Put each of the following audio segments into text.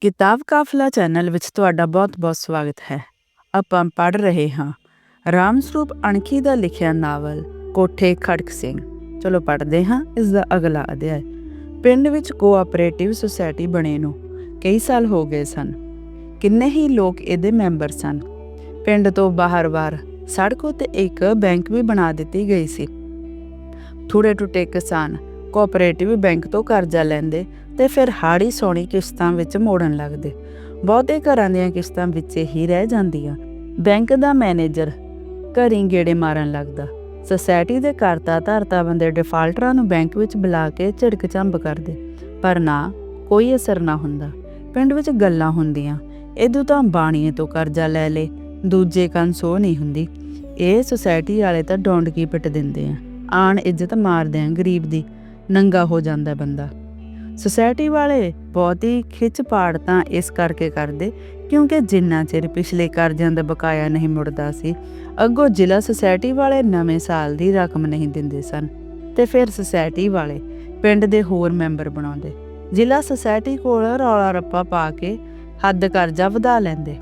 ਕਿਤਾਬ ਕਾਫਲਾ ਚੈਨਲ ਵਿੱਚ ਤੁਹਾਡਾ ਬਹੁਤ-ਬਹੁਤ ਸਵਾਗਤ ਹੈ। ਆਪਾਂ ਪੜ੍ਹ ਰਹੇ ਹਾਂ ਰਾਮ ਅਣਖੀ ਦਾ ਲਿਖਿਆ ਨਾਵਲ ਕੋਠੇ ਖੜਕ ਸਿੰਘ। ਚਲੋ ਪੜ੍ਹਦੇ ਹਾਂ, ਇਸ ਦਾ ਅਗਲਾ ਅਧਿਆਇ। ਪਿੰਡ ਵਿੱਚ ਕੋਆਪਰੇਟਿਵ ਸੁਸਾਇਟੀ ਬਣੇ ਨੂੰ ਕਈ ਸਾਲ ਹੋ ਗਏ ਸਨ। ਕਿੰਨੇ ਹੀ ਲੋਕ ਇਹਦੇ ਮੈਂਬਰ ਸਨ। ਪਿੰਡ ਤੋਂ ਬਾਹਰ-ਬਾਹਰ ਸੜਕ ਉੱਤੇ ਇੱਕ ਬੈਂਕ ਵੀ ਬਣਾ ਦਿੱਤੀ ਗਈ ਸੀ। ਥੋੜੇ ਟੁੱਟੇ ਕਿਸਾਨ ਕੋਆਪਰੇਟਿਵ ਬੈਂਕ ਤੋਂ ਕਰਜ਼ਾ ਲੈਂਦੇ ਤੇ ਫਿਰ ਹਾੜੀ ਸੋਣੀ ਕਿਸ਼ਤਾਂ ਵਿੱਚ ਮੋੜਨ ਲੱਗਦੇ। ਬਹੁਤੇ ਘਰਾਂ ਦੀਆਂ ਕਿਸ਼ਤਾਂ ਵਿੱਚ ਹੀ ਰਹਿ ਜਾਂਦੀਆਂ। ਬੈਂਕ ਦਾ ਮੈਨੇਜਰ ਘਰੀਂ ਗੇੜੇ ਮਾਰਨ ਲੱਗਦਾ। ਸੁਸਾਇਟੀ ਦੇ ਕਰਤਾ ਧਰਤਾ ਬੰਦੇ ਡਿਫਾਲਟਰਾਂ ਨੂੰ ਬੈਂਕ ਵਿੱਚ ਬੁਲਾ ਕੇ ਝਿੜਕ ਝੰਬ ਕਰਦੇ, ਪਰ ਨਾ, ਕੋਈ ਅਸਰ ਨਾ ਹੁੰਦਾ। ਪਿੰਡ ਵਿੱਚ ਗੱਲਾਂ ਹੁੰਦੀਆਂ ਇਦੋਂ ਤਾਂ ਬਾਣੀਏ ਤੋਂ ਕਰਜ਼ਾ ਲੈ ਲੇ, ਦੂਜੇ ਕੰਨ ਸੋ ਨਹੀਂ ਹੁੰਦੀ। ਇਹ ਸੁਸਾਇਟੀ ਵਾਲੇ ਤਾਂ ਡੋਂਡਕੀ ਪਿੱਟ ਦਿੰਦੇ ਆ। ਆਣ ਇੱਜ਼ਤ ਮਾਰਦੇ ਆ ਗਰੀਬ ਦੀ, ਨੰਗਾ ਹੋ ਜਾਂਦਾ ਬੰਦਾ। ਸੁਸਾਇਟੀ ਵਾਲੇ ਬਹੁਤੀ ਖਿੱਚ ਪਾੜ ਤਾਂ ਇਸ ਕਰਕੇ ਕਰਦੇ, ਕਿਉਂਕਿ ਜਿੰਨਾ ਚਿਰ ਪਿਛਲੇ ਕਰਜ਼ਿਆਂ ਦਾ ਬਕਾਇਆ ਨਹੀਂ ਮੁੜਦਾ ਸੀ, ਅੱਗੋਂ ਜ਼ਿਲ੍ਹਾ ਸੁਸਾਇਟੀ ਵਾਲੇ ਨਵੇਂ ਸਾਲ ਦੀ ਰਕਮ ਨਹੀਂ ਦਿੰਦੇ ਸਨ। ਤੇ ਫਿਰ ਸੁਸਾਇਟੀ ਵਾਲੇ ਪਿੰਡ ਦੇ ਹੋਰ ਮੈਂਬਰ ਬਣਾਉਂਦੇ। ਜ਼ਿਲ੍ਹਾ ਸੁਸਾਇਟੀ ਕੋਲ ਰੌਲਾ ਰੱਪਾ ਪਾ ਕੇ ਹੱਦ ਕਰਜ਼ਾ ਵਧਾ ਲੈਂਦੇ।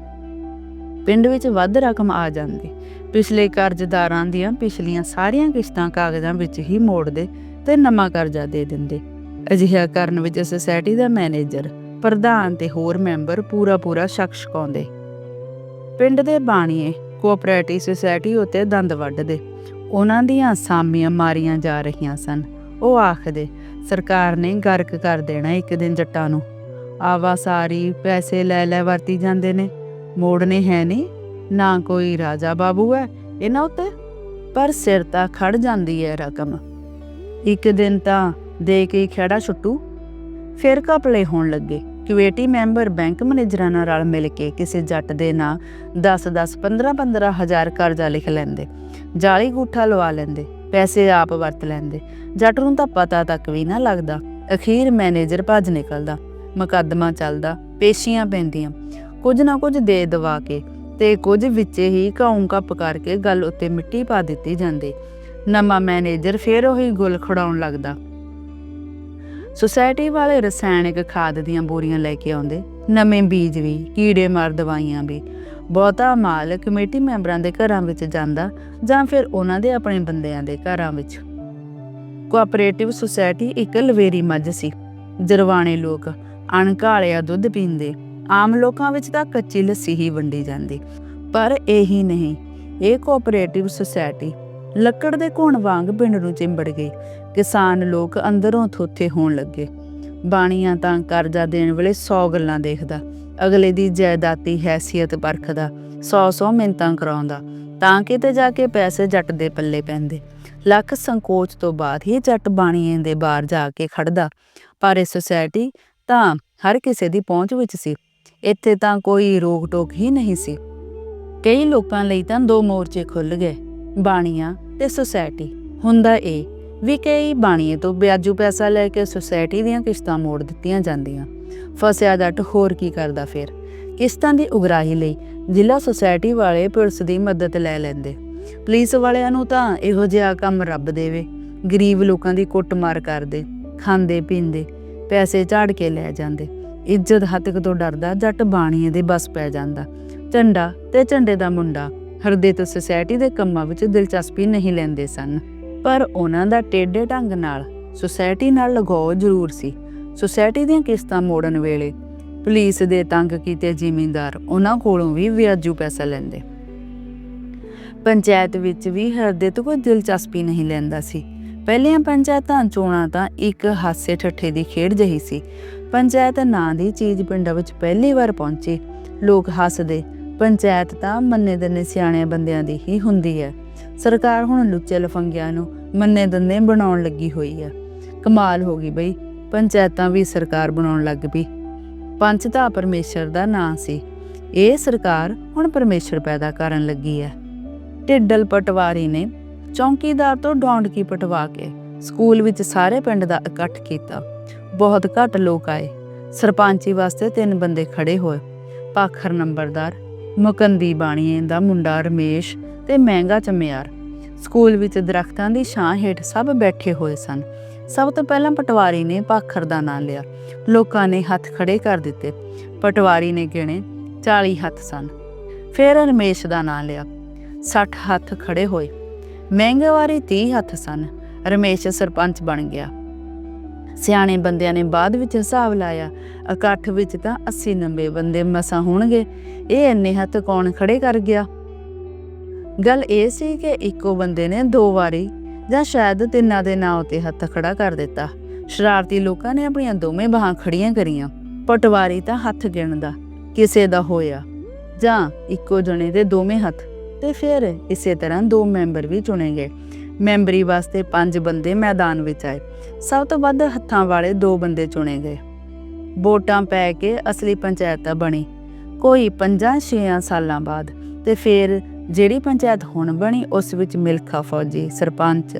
ਪਿੰਡ ਵਿੱਚ ਵੱਧ ਰਕਮ ਆ ਜਾਂਦੀ। ਪਿਛਲੇ ਕਰਜ਼ਦਾਰਾਂ ਦੀਆਂ ਪਿਛਲੀਆਂ ਸਾਰੀਆਂ ਕਿਸ਼ਤਾਂ ਕਾਗਜ਼ਾਂ ਵਿੱਚ ਹੀ ਮੋੜਦੇ ਤੇ ਨਵਾਂ ਕਰਜ਼ਾ ਦੇ ਦਿੰਦੇ। ਅਜਿਹਾ ਕਰਨ ਵਿੱਚ ਸੁਸਾਇਟੀ ਦਾ ਮੈਨੇਜਰ ਪ੍ਰਧਾਨ ਤੇ ਹੋਰ ਮੈਂਬਰ ਪੂਰਾ ਪੂਰਾ ਸ਼ੱਕ ਸ਼ਕਾਉਂਦੇ ਪਿੰਡ ਦੇ ਬਾਣੀਏ ਕੋਆਪਰੇਟਿਵ ਸੁਸਾਇਟੀ ਉਤੇ ਦੰਦ ਵੱਢਦੇ। ਉਹਨਾਂ ਦੀਆਂ ਸਾਮੀਆਂ ਮਾਰੀਆਂ ਜਾ ਰਹੀਆਂ ਸਨ। ਉਹ ਆਖਦੇ, ਸਰਕਾਰ ਨੇ ਗਰਕ ਕਰ ਦੇਣਾ ਇੱਕ ਦਿਨ ਜੱਟਾਂ ਨੂੰ। ਆਵਾ ਸਾਰੀ ਪੈਸੇ ਲੈ ਲੈ ਵਰਤੀ ਜਾਂਦੇ ਨੇ। ਮੋੜਨੇ ਹੈ ਨਹੀਂ ਨਾ ਕੋਈ ਰਾਜਾ ਬਾਬੂ ਹੈ ਇਹਨਾਂ ਉੱਤੇ। ਪਰ ਸਿਰ ਤਾਂ ਖੜ ਜਾਂਦੀ ਹੈ ਰਕਮ। ਇੱਕ ਦਿਨ ਤਾਂ ਦੇ ਕੇ ਖੇੜਾ ਛੁੱਟੂ। ਫਿਰ ਘਪਲੇ ਹੋਣ ਲੱਗੇ। ਕਮੇਟੀ ਮੈਂਬਰ ਬੈਂਕ ਮੈਨੇਜਰਾਂ ਨਾਲ ਰਲ ਮਿਲ ਕੇ ਕਿਸੇ ਜੱਟ ਦੇ ਨਾਂ 10-10 15-15 ਹਜ਼ਾਰ ਕਰਜ਼ਾ ਲਿਖ ਲੈਂਦੇ। ਜਾਲੀ ਗੂਠਾ ਲਵਾ ਲੈਂਦੇ, ਪੈਸੇ ਆਪ ਵਰਤ ਲੈਂਦੇ। ਜੱਟ ਨੂੰ ਤਾਂ ਪਤਾ ਤੱਕ ਵੀ ਨਾ ਲੱਗਦਾ। ਅਖੀਰ ਮੈਨੇਜਰ ਭੱਜ ਨਿਕਲਦਾ। ਮੁਕੱਦਮਾ ਚੱਲਦਾ, ਪੇਸ਼ੀਆਂ ਪੈਂਦੀਆਂ। ਕੁਝ ਨਾ ਕੁਝ ਦੇ ਦਵਾ ਕੇ ਤੇ ਕੁਝ ਵਿੱਚ ਹੀ ਘਾਉਂ ਕੱਪ ਕਰਕੇ ਗੱਲ ਉੱਤੇ ਮਿੱਟੀ ਪਾ ਦਿੱਤੀ ਜਾਂਦੀ। ਨਵਾਂ ਮੈਨੇਜਰ ਫੇਰ ਉਹੀ ਗੁਲ ਖੜਾਉਣ ਲੱਗਦਾ। ਸੁਸਾਇਟੀ ਵਾਲੇ ਰਸਾਇਣਿਕ ਖਾਦ ਦੀਆਂ ਬੋਰੀਆਂ ਲੈ ਕੇ ਆਉਂਦੇ। ਨਵੇਂ ਬੀਜ ਵੀ, ਕੀੜੇ ਮਾਰ ਦਵਾਈਆਂ ਵੀ। ਬਹੁਤਾ ਮਾਲ ਕਮੇਟੀ ਮੈਂਬਰਾਂ ਦੇ ਘਰਾਂ ਵਿੱਚ ਜਾਂਦਾ ਜਾਂ ਫਿਰ ਉਹਨਾਂ ਦੇ ਆਪਣੇ ਬੰਦਿਆਂ ਦੇ ਘਰਾਂ ਵਿੱਚ। ਕੋਆਪਰੇਟਿਵ ਸੁਸਾਇਟੀ ਇੱਕ ਲਵੇਰੀ ਮੱਝ ਸੀ। ਜਰਵਾਣੇ ਲੋਕ ਅਣਕਾਲਿਆ ਦੁੱਧ ਪੀਂਦੇ। ਆਮ ਲੋਕਾਂ ਵਿੱਚ ਤਾਂ ਕੱਚੀ ਲੱਸੀ ਹੀ ਵੰਡੀ ਜਾਂਦੀ। ਪਰ ਇਹੀ ਨਹੀਂ, ਇਹ ਕੋਆਪਰੇਟਿਵ ਸੁਸਾਇਟੀ ਲੱਕੜ ਦੇ ਘੁਣ ਵਾਂਗ ਪਿੰਡ ਨੂੰ ਚਿੰਬੜ ਗਈ। ਕਿਸਾਨ ਲੋਕ ਅੰਦਰੋਂ ਥੋਥੇ ਹੋਣ ਲੱਗੇ। ਬਾਣੀਆਂ ਤਾਂ ਕਰਜ਼ਾ ਦੇਣ ਵੇਲੇ 100 ਗੱਲਾਂ ਦੇਖਦਾ। ਅਗਲੇ ਦੀ ਜਾਇਦਾਦੀ ਹੈਸੀਅਤ ਪਰਖਦਾ 100-100 ਮਿੰਤਾਂ ਕਰਾਉਂਦਾ, ਤਾਂ ਕਿਤੇ ਜਾ ਕੇ ਪੈਸੇ ਜੱਟ ਦੇ ਪੱਲੇ ਪੈਂਦੇ। ਲੱਖ ਸੰਕੋਚ ਤੋਂ ਬਾਅਦ ਹੀ ਜੱਟ ਬਾਣੀਆਂ ਦੇ ਬਾਹਰ ਜਾ ਕੇ ਖੜਦਾ। ਪਰ ਇਹ ਸੁਸਾਇਟੀ ਤਾਂ ਹਰ ਕਿਸੇ ਦੀ ਪਹੁੰਚ ਵਿੱਚ ਸੀ। ਇੱਥੇ ਤਾਂ ਕੋਈ ਰੋਕ ਟੋਕ ਹੀ ਨਹੀਂ ਸੀ। ਕਈ ਲੋਕਾਂ ਲਈ ਤਾਂ ਦੋ ਮੋਰਚੇ ਖੁੱਲ ਗਏ, ਬਾਣੀਆਂ ਤੇ ਸੁਸਾਇਟੀ ਹੁੰਦਾ ਇਹ ਵੀ ਕਈ ਬਾਣੀਏ ਤੋਂ ਵਿਆਜੂ ਪੈਸਾ ਲੈ ਕੇ ਸੁਸਾਇਟੀ ਦੀਆਂ ਕਿਸ਼ਤਾਂ ਮੋੜ ਦਿੱਤੀਆਂ ਜਾਂਦੀਆਂ। ਫਸਿਆ ਜੱਟ ਹੋਰ ਕੀ ਕਰਦਾ ਫਿਰ? ਕਿਸ਼ਤਾਂ ਦੀ ਉਗਰਾਹੀ ਲਈ ਜ਼ਿਲ੍ਹਾ ਸੁਸਾਇਟੀ ਵਾਲੇ ਪੁਲਿਸ ਦੀ ਮਦਦ ਲੈ ਲੈਂਦੇ। ਪੁਲਿਸ ਵਾਲਿਆਂ ਨੂੰ ਤਾਂ ਇਹੋ ਜਿਹਾ ਕੰਮ ਰੱਬ ਦੇਵੇ। ਗਰੀਬ ਲੋਕਾਂ ਦੀ ਕੁੱਟਮਾਰ ਕਰਦੇ, ਖਾਂਦੇ, ਪੀਂਦੇ, ਪੈਸੇ ਝਾੜ ਕੇ ਲੈ ਜਾਂਦੇ। ਇੱਜ਼ਤ ਹੱਤਕ ਤੋਂ ਡਰਦਾ ਜੱਟ ਬਾਣੀਏ ਦੇ ਬਸ ਪੈ ਜਾਂਦਾ। ਝੰਡਾ ਤੇ ਝੰਡੇ ਦਾ ਮੁੰਡਾ ਹਰਦੇ ਤੋਂ ਸੁਸਾਇਟੀ ਦੇ ਕੰਮਾਂ ਵਿੱਚ ਦਿਲਚਸਪੀ ਨਹੀਂ ਲੈਂਦੇ ਸਨ। ਪਰ ਉਹਨਾਂ ਦਾ ਟੇਡੇ ਢੰਗ ਨਾਲ ਸੁਸਾਇਟੀ ਨਾਲ ਲਗਾਓ ਜ਼ਰੂਰ ਸੀ। ਸੁਸਾਇਟੀ ਦੀਆਂ ਕਿਸ਼ਤਾਂ ਮੋੜਨ ਵੇਲੇ ਪੁਲਿਸ ਦੇ ਤੰਗ ਕੀਤੇ ਜ਼ਿਮੀਂਦਾਰ ਉਹਨਾਂ ਕੋਲੋਂ ਵੀ ਵਿਆਜੂ ਪੈਸਾ ਲੈਂਦੇ। ਪੰਚਾਇਤ ਵਿੱਚ ਵੀ ਹਰਦੇ ਤੋਂ ਕੋਈ ਦਿਲਚਸਪੀ ਨਹੀਂ ਲੈਂਦਾ ਸੀ। ਪਹਿਲੀਆਂ ਪੰਚਾਇਤਾਂ ਚੋਣਾਂ ਤਾਂ ਇੱਕ ਹਾਸੇ ਠੱਠੇ ਦੀ ਖੇਡ ਜਹੀ ਸੀ। ਪੰਚਾਇਤ ਨਾਂ ਦੀ ਚੀਜ਼ ਪਿੰਡਾਂ ਵਿੱਚ ਪਹਿਲੀ ਵਾਰ ਪਹੁੰਚੀ। ਲੋਕ ਹੱਸਦੇ। ਪੰਚਾਇਤ ਤਾਂ ਮੰਨੇ ਦੰਨੇ ਸਿਆਣਿਆਂ ਬੰਦਿਆਂ ਦੀ ਹੀ ਹੁੰਦੀ ਹੈ। ਸਰਕਾਰ ਹੁਣ ਲੁੱਚੇ ਲਫੰਗਿਆਂ ਨੂੰ ਮੰਨੇ ਦੰਨੇ ਬਣਾਉਣ ਲੱਗੀ ਹੋਈ ਹੈ ਕਮਾਲ ਹੋ ਗਈ ਬਈ, ਪੰਚਾਇਤਾਂ ਵੀ ਸਰਕਾਰ ਬਣਾਉਣ ਲੱਗ ਪਈ। ਪੰਚ ਤਾਂ ਪਰਮੇਸ਼ਰ ਦਾ ਨਾਂ ਸੀ। ਇਹ ਸਰਕਾਰ ਹੁਣ ਪਰਮੇਸ਼ਰ ਪੈਦਾ ਕਰਨ ਲੱਗੀ ਹੈ ਢਿੱਡਲ ਪਟਵਾਰੀ ਨੇ ਚੌਂਕੀਦਾਰ ਤੋਂ ਡੌਂਡਕੀ ਪਟਵਾ ਕੇ ਸਕੂਲ ਵਿੱਚ ਸਾਰੇ ਪਿੰਡ ਦਾ ਇਕੱਠ ਕੀਤਾ। ਬਹੁਤ ਘੱਟ ਲੋਕ ਆਏ। ਸਰਪੰਚੀ ਵਾਸਤੇ ਤਿੰਨ ਬੰਦੇ ਖੜੇ ਹੋਏ। ਪਾਖਰ ਨੰਬਰਦਾਰ, ਮੁਕੰਦੀ ਬਾਣੀਏ ਦਾ ਮੁੰਡਾ ਰਮੇਸ਼ ਤੇ ਮਹਿੰਗਾ ਚਮਿਆਰ। ਸਕੂਲ ਵਿੱਚ ਦਰਖਤਾਂ ਦੀ ਛਾਂ ਹੇਠ ਸਭ ਬੈਠੇ ਹੋਏ ਸਨ। ਸਭ ਤੋਂ ਪਹਿਲਾਂ ਪਟਵਾਰੀ ਨੇ ਭਾਖਰ ਦਾ ਨਾਂ ਲਿਆ। ਲੋਕਾਂ ਨੇ ਹੱਥ ਖੜੇ ਕਰ ਦਿੱਤੇ। ਪਟਵਾਰੀ ਨੇ ਗਿਣੇ 40 ਹੱਥ ਸਨ। ਫਿਰ ਰਮੇਸ਼ ਦਾ ਨਾਂ ਲਿਆ। 60 ਹੱਥ ਖੜੇ ਹੋਏ। ਮਹਿੰਗੇਵਾਰੀ 30 ਹੱਥ ਸਨ। ਰਮੇਸ਼ ਸਰਪੰਚ ਬਣ ਗਿਆ। ਸਿਆਣੇ ਬੰਦਿਆਂ ਨੇ ਬਾਅਦ ਵਿੱਚ ਹਿਸਾਬ ਲਾਇਆ। ਇਕੱਠ ਵਿੱਚ ਤਾਂ 80 90 ਬੰਦੇ ਮਸਾ ਹੋਣਗੇ। ਇਹ ਇੰਨੇ ਹੱਥ ਕੌਣ ਖੜੇ ਕਰ ਗਿਆ? ਗੱਲ ਇਹ ਸੀ ਕਿ ਇੱਕੋ ਬੰਦੇ ਨੇ ਦੋ ਵਾਰੀ ਜਾਂ ਸ਼ਾਇਦ ਤਿੰਨਾਂ ਦੇ ਨਾਂ ਉਤੇ ਹੱਥ ਖੜਾ ਕਰ ਦਿੱਤਾ। ਸ਼ਰਾਰਤੀ ਲੋਕਾਂ ਨੇ ਆਪਣੀਆਂ ਦੋਵੇਂ ਬਾਹਾਂ ਖੜੀਆਂ ਕਰੀਆਂ। ਪਟਵਾਰੀ ਤਾਂ ਹੱਥ ਗਿਣਦਾ, ਕਿਸੇ ਦਾ ਹੋਇਆ ਜਾਂ ਇੱਕੋ ਜਣੇ ਦੇ ਦੋਵੇਂ ਹੱਥ ਤੇ ਫਿਰ ਇਸੇ ਤਰ੍ਹਾਂ ਦੋ ਮੈਂਬਰ ਵੀ ਚੁਣੇ ਗਏ। ਮੈਂਬਰੀ ਵਾਸਤੇ ਪੰਜ ਬੰਦੇ ਮੈਦਾਨ ਵਿੱਚ ਆਏ। ਸਭ ਤੋਂ ਵੱਧ ਹੱਥਾਂ ਵਾਲੇ ਦੋ ਬੰਦੇ ਚੁਣੇ ਗਏ। ਵੋਟਾਂ ਪੈ ਕੇ ਅਸਲੀ ਪੰਚਾਇਤ ਬਣੀ। ਕੋਈ 5-6 ਸਾਲਾਂ ਬਾਅਦ ਤੇ ਫਿਰ ਜਿਹੜੀ ਪੰਚਾਇਤ ਹੁਣ ਬਣੀ, ਉਸ ਵਿੱਚ ਮਿਲਖਾ ਫੌਜੀ, ਸਰਪੰਚ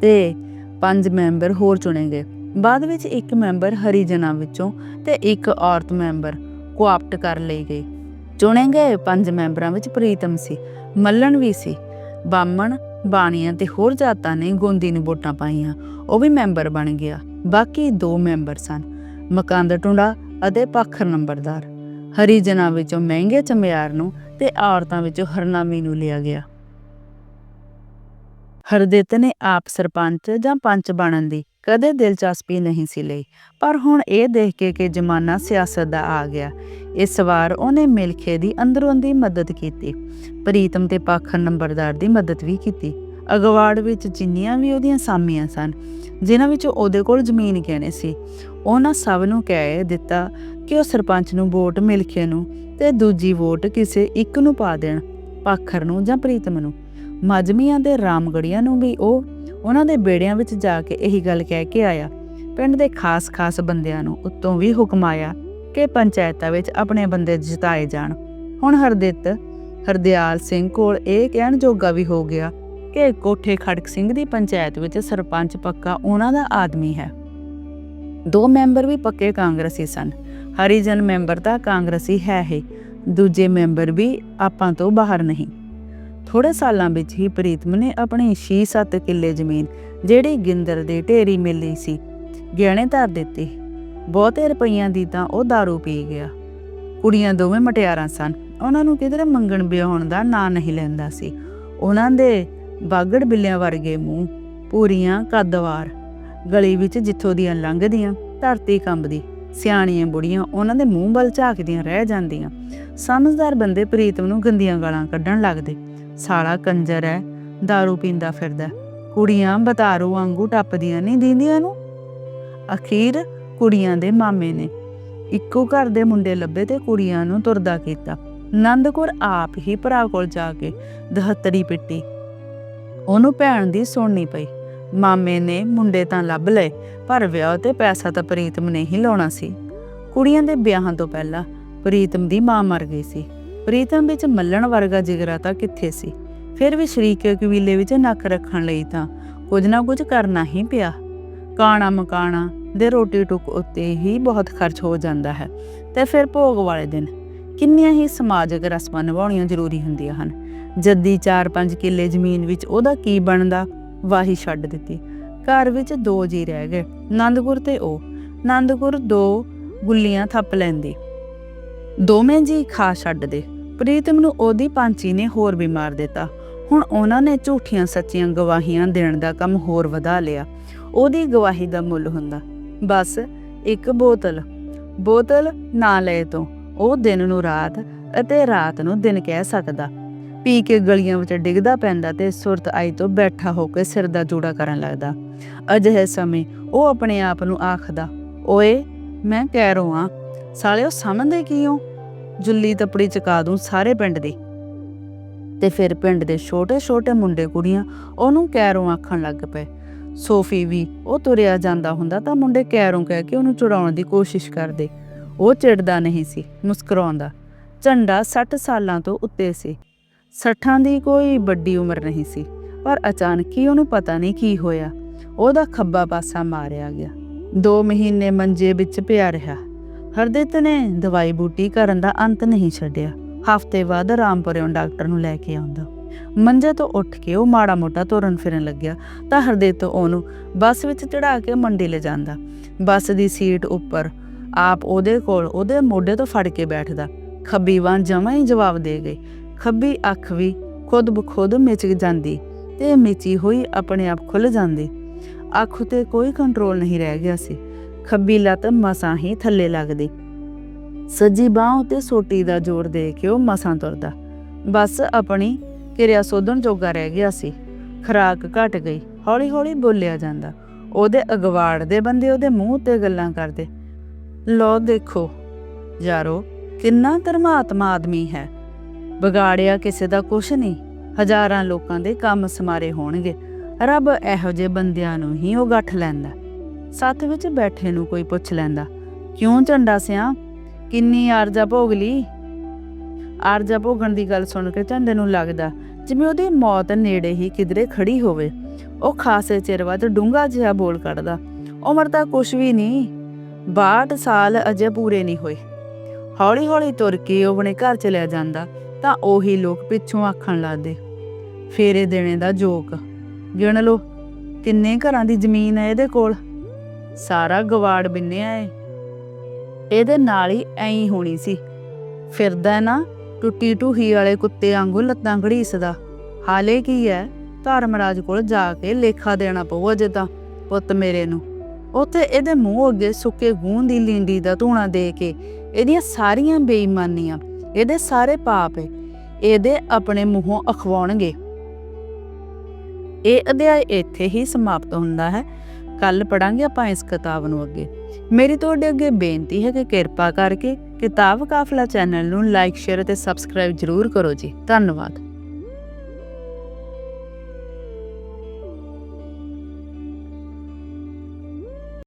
ਤੇ ਪੰਜ ਮੈਂਬਰ ਹੋਰ ਚੁਣੇ ਗਏ। ਬਾਅਦ ਵਿੱਚ ਇੱਕ ਮੈਂਬਰ ਹਰੀਜਨਾਂ ਵਿੱਚੋਂ ਤੇ ਇੱਕ ਔਰਤ ਮੈਂਬਰ ਕੋਆਪਟ ਕਰ ਲਈ ਗਈ। ਚੁਣੇ ਗਏ ਪੰਜ ਮੈਂਬਰਾਂ ਵਿੱਚ ਪ੍ਰੀਤਮ ਸੀ, ਮੱਲਣ ਵੀ ਸੀ ਬਾਮਣ ਬਾਣੀਆਂ ਤੇ ਹੋਰ ਜਾਤਾਂ ਨੇ ਗੋਂਦੀ ਨੂੰ ਵੋਟਾਂ ਪਾਈਆਂ, ਉਹ ਵੀ ਮੈਂਬਰ ਬਣ ਗਿਆ। ਬਾਕੀ ਦੋ ਮੈਂਬਰ ਸਨ, ਮਕੰਦ ਟੁੰਡਾ ਅਤੇ ਪੱਖਰ ਨੰਬਰਦਾਰ। ਹਰੀਜਨਾਂ ਵਿੱਚੋਂ ਮਹਿੰਗੇ ਚਮਿਆਰ ਨੂੰ ਤੇ ਔਰਤਾਂ ਵਿੱਚੋਂ ਹਰਨਾਮੀ ਨੂੰ ਲਿਆ ਗਿਆ। ਹਰਦਿੱਤ ਨੇ ਆਪ ਸਰਪੰਚ ਜਾਂ ਪੰਚ ਬਣਨ ਦੀ ਕਦੇ ਦਿਲਚਸਪੀ ਨਹੀਂ ਸੀ ਲਈ, ਪਰ ਹੁਣ ਇਹ ਦੇਖ ਕੇ ਕਿ ਜ਼ਮਾਨਾ ਸਿਆਸਤ ਦਾ ਆ ਗਿਆ। ਇਸ ਵਾਰ ਉਹਨੇ ਮਿਲਖੇ ਦੀ ਅੰਦਰੋਂ ਦੀ ਮਦਦ ਕੀਤੀ। ਪ੍ਰੀਤਮ ਤੇ ਪਾਖਰ ਨੰਬਰਦਾਰ ਦੀ ਮਦਦ ਵੀ ਕੀਤੀ। ਅਗਵਾੜ ਵਿੱਚ ਜਿੰਨੀਆਂ ਵੀ ਉਹਦੀਆਂ ਸਾਮੀਆਂ ਸਨ, ਜਿਨ੍ਹਾਂ ਵਿੱਚ ਉਹਦੇ ਕੋਲ ਜ਼ਮੀਨ ਗਹਿਣੇ ਸੀ ਉਹਨਾਂ ਸਭ ਨੂੰ ਕਹਿ ਦਿੱਤਾ ਕਿ ਉਹ ਸਰਪੰਚ ਨੂੰ ਵੋਟ ਮਿਲਖੇ ਨੂੰ ਤੇ ਦੂਜੀ ਵੋਟ ਕਿਸੇ ਇੱਕ ਨੂੰ ਪਾ ਦੇਣ, ਪਾਖਰ ਨੂੰ ਜਾਂ ਪ੍ਰੀਤਮ ਨੂੰ। ਮਜਮੀਆਂ ਦੇ ਰਾਮਗੜੀਆਂ ਨੂੰ ਵੀ ਉਹ ਉਹਨਾਂ ਦੇ ਬੇੜਿਆਂ ਵਿੱਚ ਜਾ ਕੇ ਇਹੀ ਗੱਲ ਕਹਿ ਕੇ ਆਇਆ। ਪਿੰਡ ਦੇ ਖਾਸ-ਖਾਸ ਬੰਦਿਆਂ ਨੂੰ ਉੱਤੋਂ ਵੀ ਹੁਕਮ ਆਇਆ ਕਿ ਪੰਚਾਇਤਾਂ ਵਿੱਚ ਆਪਣੇ ਬੰਦੇ ਜਿਤਾਏ ਜਾਣ। ਹੁਣ ਹਰਦਿੱਤ, ਹਰਦਿਆਲ ਸਿੰਘ ਕੋਲ ਇਹ ਕਹਿਣ ਜੋਗਾ ਵੀ ਹੋ ਗਿਆ ਕਿ ਕੋਠੇ ਖੜਕ ਸਿੰਘ ਦੀ ਪੰਚਾਇਤ ਵਿੱਚ ਸਰਪੰਚ ਪੱਕਾ ਉਹਨਾਂ ਦਾ ਆਦਮੀ ਹੈ। ਦੋ ਮੈਂਬਰ ਵੀ ਪੱਕੇ ਕਾਂਗਰਸੀ ਸਨ। ਹਰੀਜਨ ਮੈਂਬਰ ਤਾਂ ਕਾਂਗਰਸੀ ਹੈ ਹੀ, ਦੂਜੇ ਮੈਂਬਰ ਵੀ ਆਪਾਂ ਤੋਂ ਬਾਹਰ ਨਹੀਂ। ਥੋੜੇ ਸਾਲਾਂ ਵਿੱਚ ਹੀ ਪ੍ਰੀਤਮ ਨੇ ਆਪਣੀ 6-7 ਕਿੱਲੇ ਜ਼ਮੀਨ, ਜਿਹੜੀ ਗਿੰਦਰ ਦੇ ਢੇਰੀ ਮਿਲੀ ਸੀ, ਗਹਿਣੇ ਧਰ ਦਿੱਤੀ। ਬਹੁਤੇ ਰੁਪਈਆਂ ਦੀ ਤਾਂ ਉਹ दारू ਪੀ ਗਿਆ। ਕੁੜੀਆਂ ਦੋਵੇਂ ਮਟਿਆਰਾਂ ਸਨ। ਉਹਨਾਂ ਨੂੰ ਕਿਧਰੇ ਮੰਗਣ ਵਿਆਹਣ ਦਾ ਨਾਂ ਨਹੀਂ ਲੈਂਦਾ ਸੀ। ਉਹਨਾਂ ਦੇ ਬਾਗੜ ਬਿੱਲਿਆਂ ਵਰਗੇ ਮੂੰਹ, ਪੂਰੀਆਂ ਕੱਦਵਾਰ ਗਲੀ ਵਿੱਚ ਜਿੱਥੋਂ ਦੀਆਂ ਲੰਘਦੀਆਂ, ਧਰਤੀ ਕੰਬਦੀ, ਸਿਆਣੀਆਂ ਬੁੜੀਆਂ ਉਹਨਾਂ ਦੇ ਮੂੰਹ ਵੱਲ ਝਾਕਦੀਆਂ ਰਹਿ ਜਾਂਦੀਆਂ। ਸਮਝਦਾਰ ਬੰਦੇ ਪ੍ਰੀਤਮ ਨੂੰ ਗੰਦੀਆਂ ਗਾਲਾਂ ਕੱਢਣ ਲੱਗਦੇ। ਸਾਲਾ ਕੰਜਰ ਹੈ दारू ਪੀਂਦਾ ਫਿਰਦਾ ਕੁੜੀਆਂ ਬਤਾਰੂ ਵਾਂਗੂ ਟੱਪਦੀਆਂ ਨਹੀਂ ਦਿੰਦੀਆਂ ਨੂੰ। ਅਖੀਰ ਕੁੜੀਆਂ ਦੇ ਮਾਮੇ ਨੇ। ਇੱਕੋ ਘਰ ਦੇ ਮੁੰਡੇ ਲੱਭੇ ਤੇ ਕੁੜੀਆਂ ਨੂੰ ਤੁਰਦਾ ਕੀਤਾ। ਨੰਦਕੌਰ ਆਪ ਹੀ ਭਰਾ ਕੋਲ ਜਾ ਕੇ ਦਹੱਤਰੀ ਪਿੱਟੀ। ਉਹਨੂੰ ਭੈਣ ਦੀ ਸੁਣਨੀ ਪਈ। ਮਾਮੇ ਨੇ ਮੁੰਡੇ ਤਾਂ ਲੱਭ ਲਏ, ਪਰ ਵਿਆਹ ਤੇ ਪੈਸਾ ਤਾਂ ਪ੍ਰੀਤਮ ਨੇ ਹੀ ਲਾਉਣਾ ਸੀ। ਕੁੜੀਆਂ ਦੇ ਵਿਆਹਾਂ ਤੋਂ ਪਹਿਲਾਂ ਪ੍ਰੀਤਮ ਦੀ ਮਾਂ ਮਰ ਗਈ ਸੀ। ਪ੍ਰੀਤਮ ਵਿੱਚ ਮੱਲਣ ਵਰਗਾ ਜਿਗਰਾ ਤਾਂ ਕਿੱਥੇ ਸੀ? ਫਿਰ ਵੀ ਸ਼ਰੀਕੇ ਕਬੀਲੇ ਵਿੱਚ ਨੱਕ ਰੱਖਣ ਲਈ ਤਾਂ ਕੁਝ ਨਾ ਕੁਝ ਕਰਨਾ ਹੀ ਪਿਆ। ਕਾਣਾ ਮਕਾਣਾ ਦੇ ਰੋਟੀ ਟੁਕ ਉੱਤੇ ਹੀ ਬਹੁਤ ਖਰਚ ਹੋ ਜਾਂਦਾ ਹੈ। ਤੇ ਫਿਰ ਭੋਗ ਵਾਲੇ ਦਿਨ ਕਿੰਨੀਆਂ ਹੀ ਸਮਾਜਿਕ ਰਸਮਾਂ ਨਿਭਾਉਣੀਆਂ ਜ਼ਰੂਰੀ ਹੁੰਦੀਆਂ ਹਨ। ਜੱਦੀ 4-5 ਕਿੱਲੇ ਜ਼ਮੀਨ ਵਿੱਚ ਉਹਦਾ ਕੀ ਬਣਦਾ? ਵਾਹੀ ਛੱਡ ਦਿੱਤੀ। ਘਰ ਵਿੱਚ ਦੋ ਜੀ ਰਹਿ ਗਏ, ਨੰਦਗੁਰ ਤੇ ਉਹ। ਨੰਦਗੁਰ ਦੋ ਗੁੱਲੀਆਂ ਥੱਪ ਲੈਂਦੀ। ਦੋਵੇਂ ਜੀ ਖਾ ਛੱਡਦੇ ਪ੍ਰੀਤਮ ਨੂੰ ਉਹਦੀ ਪੰਚੀ ਨੇ ਹੋਰ ਵੀ ਮਾਰ ਦਿੱਤਾ। ਹੁਣ ਉਹਨਾਂ ਨੇ ਝੂਠੀਆਂ ਸੱਚੀਆਂ ਗਵਾਹੀਆਂ ਦੇਣ ਦਾ ਕੰਮ ਹੋਰ ਵਧਾ ਲਿਆ। ਉਹਦੀ ਗਵਾਹੀ ਦਾ ਮੁੱਲ ਹੁੰਦਾ। ਬਸ ਇੱਕ ਬੋਤਲ। ਬੋਤਲ ਨਾ ਲਏ ਤੋਂ ਉਹ ਦਿਨ ਨੂੰ ਰਾਤ ਅਤੇ ਰਾਤ ਨੂੰ ਦਿਨ ਕਹਿ ਸਕਦਾ। ਪੀ ਕੇ ਗਲੀਆਂ ਵਿੱਚ ਡਿੱਗਦਾ ਪੈਂਦਾ ਤੇ ਸੁਰਤ ਆਈ ਤੋਂ ਬੈਠਾ ਹੋ ਕੇ ਸਿਰ ਦਾ ਜੂੜਾ ਕਰਨ ਲੱਗਦਾ। ਅਜਿਹੇ ਸਮੇਂ ਉਹ ਆਪਣੇ ਆਪ ਨੂੰ ਆਖਦਾ, ਓਏ, ਮੈਂ ਕਹਿ ਰਹਾ ਸਾਲਿਓ, ਸਮਝਦੇ ਕੀ ਹੋ ਜੁੱਲੀ ਤਪੜੀ ਚਕਾ ਦੂੰ ਸਾਰੇ ਪਿੰਡ ਦੀ। ਤੇ ਫਿਰ ਪਿੰਡ ਦੇ ਛੋਟੇ-ਛੋਟੇ ਮੁੰਡੇ ਕੁੜੀਆਂ ਉਹਨੂੰ ਕੈਰੋਂ ਆਖਣ ਲੱਗ ਪਏ। ਸੋਫੀ ਵੀ ਉਹ ਤੁਰਿਆ ਜਾਂਦਾ ਹੁੰਦਾ ਤਾਂ ਮੁੰਡੇ ਕੈਰੋਂ ਕਹਿ ਕੇ ਉਹਨੂੰ ਚੁੜਾਉਣ ਦੀ ਕੋਸ਼ਿਸ਼ ਕਰਦੇ। ਉਹ ਚਿੜਦਾ ਨਹੀਂ ਸੀ, ਮੁਸਕਰਾਉਂਦਾ। ਝੰਡਾ 60 ਸਾਲਾਂ ਤੋਂ ਉੱਤੇ ਸੀ। ਸੱਠਾਂ ਦੀ ਕੋਈ ਵੱਡੀ ਉਮਰ ਨਹੀਂ ਸੀ, ਪਰ ਅਚਾਨਕ ਹੀ ਉਹਨੂੰ ਪਤਾ ਨਹੀਂ ਕੀ ਹੋਇਆ। ਉਹਦਾ ਖੱਬਾ ਪਾਸਾ ਮਾਰਿਆ ਗਿਆ। 2 ਮਹੀਨੇ ਮੰਜੇ ਵਿੱਚ ਪਿਆ ਰਿਹਾ। ਹਰਦਿੱਤ ਨੇ ਦਵਾਈ ਬੂਟੀ ਕਰਨ ਦਾ ਅੰਤ ਨਹੀਂ ਛੱਡਿਆ। ਹਫ਼ਤੇ ਬਾਅਦ ਰਾਮਪੁਰਿਓਂ ਡਾਕਟਰ ਨੂੰ ਲੈ ਕੇ ਆਉਂਦਾ। ਮੰਜੇ ਤੋਂ ਉੱਠ ਕੇ ਉਹ ਮਾੜਾ ਮੋਟਾ ਤੁਰਨ ਫਿਰਨ ਲੱਗਿਆ। ਤਾਂ ਹਰਦੇਵ ਤੋਂ ਉਹਨੂੰ ਬੱਸ ਵਿੱਚ ਚੜਾ ਕੇ ਮੰਡੀ ਲੈ ਜਾਂਦਾ। ਬੱਸ ਦੀ ਸੀਟ ਉੱਪਰ ਆਪ ਉਹਦੇ ਕੋਲ ਉਹਦੇ ਮੋਢੇ ਤੋਂ ਫੜ ਕੇ ਬੈਠਦਾ। ਖੱਬੀ ਵਾਂ ਜਮਾਂ ਹੀ ਜਵਾਬ ਦੇ ਗਈ ਖੱਬੀ ਅੱਖ ਵੀ ਖੁਦ ਬਖੁਦ ਮਿਚ ਜਾਂਦੀ ਤੇ ਮਿਚੀ ਹੋਈ ਆਪਣੇ ਆਪ ਖੁੱਲ ਜਾਂਦੀ। ਅੱਖ ਉਤੇ ਕੋਈ ਕੰਟਰੋਲ ਨਹੀਂ ਰਹਿ ਗਿਆ ਸੀ। ਖੱਬੀ ਲੱਤ ਮਸਾਂ ਹੀ ਥੱਲੇ ਲੱਗਦੀ। ਸੱਜੀ ਬਾਹ ਉਤੇ ਸੋਟੀ ਦਾ ਜ਼ੋਰ ਦੇ ਕੇ ਉਹ ਮਸਾਂ ਤੁਰਦਾ। ਬਸ ਆਪਣੀ ਕਿਰਿਆ ਸੋਧਣ ਜੋਗਾ ਰਹਿ ਗਿਆ ਸੀ। ਖਰਾਕ ਘਟ ਗਈ ਹੌਲੀ ਹੌਲੀ ਬੋਲਿਆ ਜਾਂਦਾ। ਉਹਦੇ ਅਗਵਾੜ ਦੇ ਬੰਦੇ ਉਹਦੇ ਮੂੰਹ ਤੇ ਗੱਲਾਂ ਕਰਦੇ। ਲੋ ਦੇਖੋ, ਯਾਰੋ, ਕਿੰਨਾ ਧਰਮਾਤਮਾ ਆਦਮੀ ਹੈ। ਵਿਗਾੜਿਆ ਕਿਸੇ ਦਾ ਕੁਛ ਨਹੀਂ। ਹਜ਼ਾਰਾਂ ਲੋਕਾਂ ਦੇ ਕੰਮ ਸਮਾਰੇ ਹੋਣਗੇ। ਰੱਬ ਇਹੋ ਜਿਹੇ ਬੰਦਿਆਂ ਨੂੰ ਹੀ ਉਹ ਗੱਠ ਲੈਂਦਾ। ਸੱਥ ਵਿੱਚ ਬੈਠੇ ਨੂੰ ਕੋਈ ਪੁੱਛ ਲੈਂਦਾ, ਕਿਉਂ ਝੰਡਾ ਸਿਆ? ਕਿੰਨੀ ਆਰਜਾ ਭੋਗ ਲਈ? ਆਰਜਾ ਭੋਗਣ ਦੀ ਗੱਲ ਸੁਣ ਕੇ ਝੰਡੇ ਨੂੰ ਲੱਗਦਾ, ਜਿਵੇਂ ਉਹਦੀ ਮੌਤ ਨੇੜੇ ਹੀ ਕਿਧਰੇ ਖੜੀ ਹੋਵੇ। ਉਹ ਖਾਸੇ ਚਿਰ ਬਾਅਦ ਡੂੰਘਾ ਜਿਹਾ ਬੋਲ ਕੱਢਦਾ, ਉਮਰ ਤਾਂ ਕੁਛ ਵੀ ਨਹੀਂ। 62 ਸਾਲ ਅਜੇ ਪੂਰੇ ਨਹੀਂ ਹੋਏ। ਹੌਲੀ ਹੌਲੀ ਤੁਰ ਕੇ ਉਹ ਆਪਣੇ ਘਰ ਚਲਿਆ ਜਾਂਦਾ। ਤਾਂ ਉਹੀ ਲੋਕ ਪਿੱਛੋਂ ਆਖਣ ਲੱਗਦੇ। ਫੇਰੇ ਦੇਣੇ ਦਾ ਜੋਕ। ਗਿਣ ਲੋ ਕਿੰਨੇ ਘਰਾਂ ਦੀ ਜ਼ਮੀਨ ਹੈ ਇਹਦੇ ਕੋਲ? ਸਾਰਾ ਗਵਾੜ ਬਿੰਨਿਆ ਏ ਇਹਦੇ ਨਾਲ ਹੀ ਐਂ ਹੋਣੀ ਸੀ। ਫਿਰਦਾ ਨਾ, ਟੁੱਟੀ ਟੂਹੀ ਵਾਲੇ ਕੁੱਤੇ ਵਾਂਗੂ ਲੱਤਾਂ ਘੜੀਸਦਾ। ਹਾਲੇ ਕੀ ਹੈ? ਧਰਮਰਾਜ ਕੋਲ ਜਾ ਕੇ ਲੇਖਾ ਦੇਣਾ ਪਊ ਅਜੇ ਤਾਂ, ਪੁੱਤ ਮੇਰੇ ਨੂੰ। ਉੱਥੇ ਇਹਦੇ ਮੂੰਹ ਅੱਗੇ ਸੁੱਕੇ ਗੂੰ ਦੀ ਲਿੰਡੀ ਦਾ ਧੂਣਾ ਦੇ ਕੇ, ਇਹਦੀਆਂ ਸਾਰੀਆਂ ਬੇਈਮਾਨੀਆਂ ਇਹਦੇ ਸਾਰੇ ਪਾਪ ਇਹਦੇ ਆਪਣੇ ਮੂੰਹੋਂ ਅਖਵਾਉਣਗੇ। ਇਹ ਅਧਿਆਇ ਇੱਥੇ ਹੀ ਸਮਾਪਤ ਹੁੰਦਾ ਹੈ। ਕੱਲ ਪੜਾਂਗੇ ਆਪਾਂ ਇਸ ਕਿਤਾਬ ਨੂੰ ਅੱਗੇ। ਮੇਰੀ ਤੁਹਾਡੇ ਅੱਗੇ ਬੇਨਤੀ ਹੈ ਕਿ ਕਿਰਪਾ ਕਰਕੇ ਕਿਤਾਬ ਕਾਫਲਾ ਚੈਨਲ ਨੂੰ ਲਾਈਕ, ਸ਼ੇਅਰ ਅਤੇ ਸਬਸਕ੍ਰਾਈਬ ਜ਼ਰੂਰ ਕਰੋ ਜੀ। ਧੰਨਵਾਦ।